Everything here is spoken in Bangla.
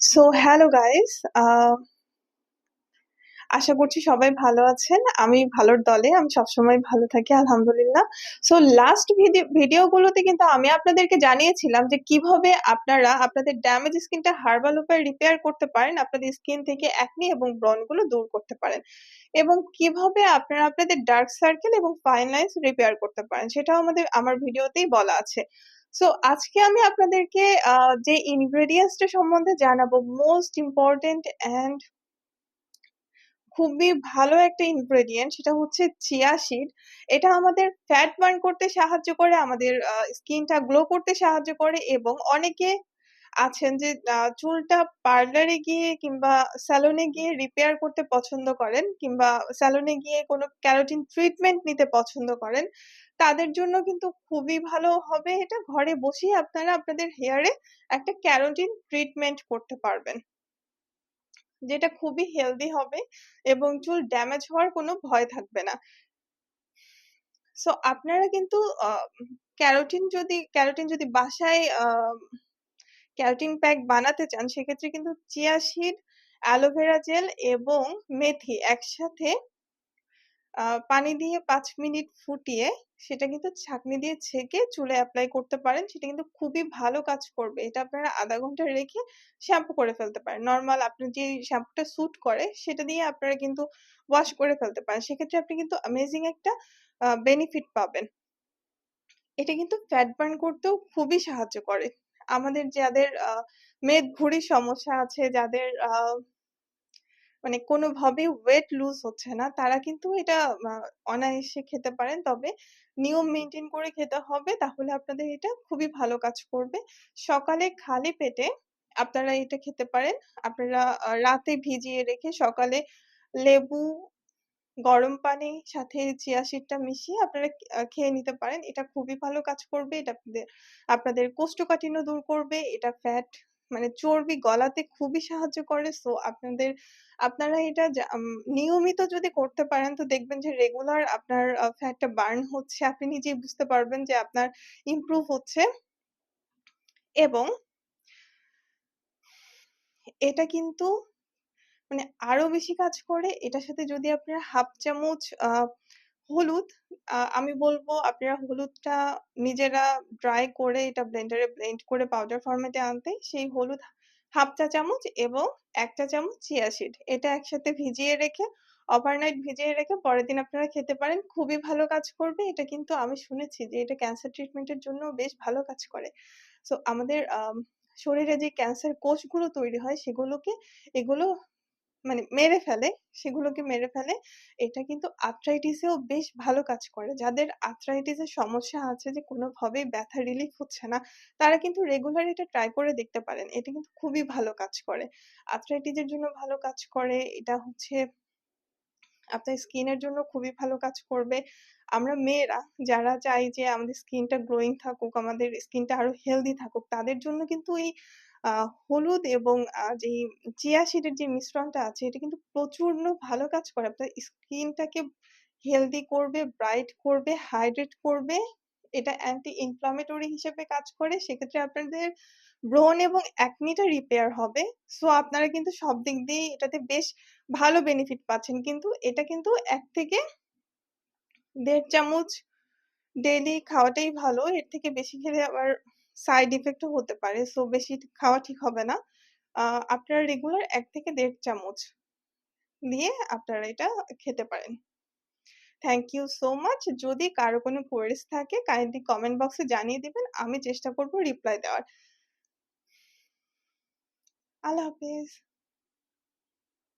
সো হ্যালো গাইস আশা করছি সবাই ভালো আছেন। আমি ভালোর দলে, আমি সবসময় ভালো থাকি, আলহামদুলিল্লাহ। সো লাস্ট ভিডিও ভিডিওগুলোতে কিন্তু আমি আপনাদেরকে জানিয়েছিলাম যে কীভাবে আপনারা আপনাদের ড্যামেজ স্কিনটা হার্বাল উপায়ে রিপেয়ার করতে পারেন, আপনাদের স্কিন থেকে অ্যাকনি এবং ব্রনগুলো দূর করতে পারেন। এবং কীভাবে আপনারা আপনাদের ডার্ক সার্কেল এবং ফাইন লাইন্স রিপেয়ার করতে পারেন, সেটাও আমাদের, আমার ভিডিওতেই বলা আছে। সো আজকে আমি আপনাদেরকে যে ইনগ্রেডিয়েন্টসটা সম্বন্ধে জানাব মোস্ট ইম্পর্টেন্ট অ্যান্ড খুবই ভালো একটা ইনগ্রেডিয়েন্ট সেটা হচ্ছে চিয়া সিড এটা আমাদের ফ্যাট বার্ন করতে সাহায্য করে, আমাদের স্কিনটা গ্লো করতে সাহায্য করে এবং অনেকে আছেন যে চুলটা পার্লারে গিয়ে কিংবা স্যালনে গিয়ে রিপেয়ার করতে পছন্দ করেন কিংবা স্যালনে গিয়ে কোনো ক্যারোটিন ট্রিটমেন্ট নিতে পছন্দ করেন। তাদের জন্য কিন্তু খুবই ভালো হবে। এটা ঘরে বসেই আপনারা আপনাদের হেয়ারে একটা ক্যারোটিন ট্রিটমেন্ট করতে পারবেন। যেটা খুবই হেলদি হবে এবং চুল ড্যামেজ হওয়ার কোনো ভয় থাকবে না। সো আপনারা কিন্তু ক্যারোটিন যদি ক্যারোটিন যদি বাসায় ক্যারোটিন প্যাক বানাতে চান, সেক্ষেত্রে কিন্তু চিয়া সিড অ্যালোভেরা জেল এবং মেথি একসাথে পানি দিয়ে পাঁচ মিনিট ফুটিয়ে সেটা কিন্তু ছাঁকনি দিয়ে ছেঁকে চুলে অ্যাপ্লাই করতে পারেন। সেটা কিন্তু খুবই ভালো কাজ করবে। এটা আপনারা আধা ঘণ্টা রেখে শ্যাম্পু করে ফেলতে পারেন। নর্মাল আপনি যে শ্যাম্পুটা স্যুট করে সেটা দিয়ে আপনারা কিন্তু ওয়াশ করে ফেলতে পারেন। সেক্ষেত্রে আপনি কিন্তু অ্যামেজিং একটা বেনিফিট পাবেন। এটা কিন্তু ফ্যাট বার্ন করতেও খুবই সাহায্য করে। আমাদের যাদের মেদ ভুঁড়ির সমস্যা আছে যাদের আহ, মানে কোনোভাবেই ওয়েট লুজ হচ্ছে না। তারা কিন্তু এটা অনায়াসে খেতে পারেন। তবে নিয়ম মেনটেন করে খেতে হবে, তাহলে আপনাদের এটা খুবই ভালো কাজ করবে। সকালে খালি পেটে আপনারা এটা খেতে পারেন। আপনারা রাতে ভিজিয়ে রেখে সকালে লেবু, গরম পানি, সাথে চিয়া সিডটা মিশিয়ে আপনারা খেয়ে নিতে পারেন। এটা খুবই ভালো কাজ করবে। এটা আপনাদের আপনাদের কোষ্ঠকাঠিন্য দূর করবে। এটা ফ্যাট মানে চর্বি গলাতে খুবই সাহায্য করে। সো আপনাদের, আপনারা এটা নিয়মিত যদি করতে পারেন, তো দেখবেন যে রেগুলার আপনার ফ্যাটটা বার্ন হচ্ছে। আপনি নিজেই বুঝতে পারবেন যে আপনার ইমপ্রুভ হচ্ছে। এবং এটা কিন্তু মানে আরও বেশি কাজ করে। এটার সাথে যদি আপনারা হাফ চামচ হলুদ আহ, আমি বলব আপনারা হলুদটা নিজেরা ড্রাই করে এটা ব্লেন্ডারে ব্লেন্ড করে পাউডার ফরম্যাটে আনতে সেই হলুদ হাফ চা চামচ এবং এক চা চামচ চিয়া সিড এটা একসাথে ভিজিয়ে রেখে ওভারনাইট ভিজিয়ে রেখে পরের দিন আপনারা খেতে পারেন। খুবই ভালো কাজ করবে। এটা কিন্তু আমি শুনেছি যে এটা ক্যান্সার ট্রিটমেন্টের জন্য বেশ ভালো কাজ করে। সো আমাদের আম, শরীরে যে ক্যান্সার কোষগুলো তৈরি হয় সেগুলোকে এগুলো মানে মেরে ফেলে, সেগুলোকে মেরে ফেলে। এটা কিন্তু আর্থ্রাইটিসেও বেশ ভালো কাজ করে। যাদের আর্থ্রাইটিসের সমস্যা আছে যে কোনোভাবেই ব্যথা রিলিফ হচ্ছে না, তারা কিন্তু রেগুলার এটা ট্রাই করে দেখতে পারেন। এটা কিন্তু খুবই ভালো কাজ করে। আর্থ্রাইটিসের জন্য ভালো কাজ করে। এটা হচ্ছে আপনার স্কিনের জন্য খুবই ভালো কাজ করবে। আমরা মেয়েরা যারা চাই যে আমাদের স্কিনটা গ্লোয়িং থাকুক, আমাদের স্কিনটা আরও হেলদি থাকুক, তাদের জন্য কিন্তু এই আহ, হলুদ এবং আহ, চিয়া সিডের যে মিশ্রণটা আছে এটা কিন্তু প্রচুর ভালো কাজ করে। আপনার স্কিনটাকে হেলদি করবে ব্রাইট করবে হাইড্রেট করবে। এটা অ্যান্টি ইনফ্লামেটরি হিসেবে কাজ করে। সেক্ষেত্রে আপনাদের ব্রণ এবং অ্যাকনিটা রিপেয়ার হবে। সো আপনারা কিন্তু সব দিক দিয়ে এটাতে বেশ ভালো বেনিফিট পাচ্ছেন। কিন্তু এটা কিন্তু এক থেকে দেড় চামচ ডেইলি খাওয়াটাই ভালো। এর থেকে বেশি খেলে আবার সাইড ইফেক্টও হতে পারে। সো বেশি খাওয়া ঠিক হবে না। আপনারা রেগুলার এক থেকে দেড় চামচ দিয়ে আপনারা এটা খেতে পারেন। থ্যাংক ইউ সো মাচ যদি কারও কোনো কোয়েরিজ থাকে কাইন্ডলি কমেন্ট বক্সে জানিয়ে দিবেন। আমি চেষ্টা করব রিপ্লাই দেওয়ার। আল্লাহ হাফেজ।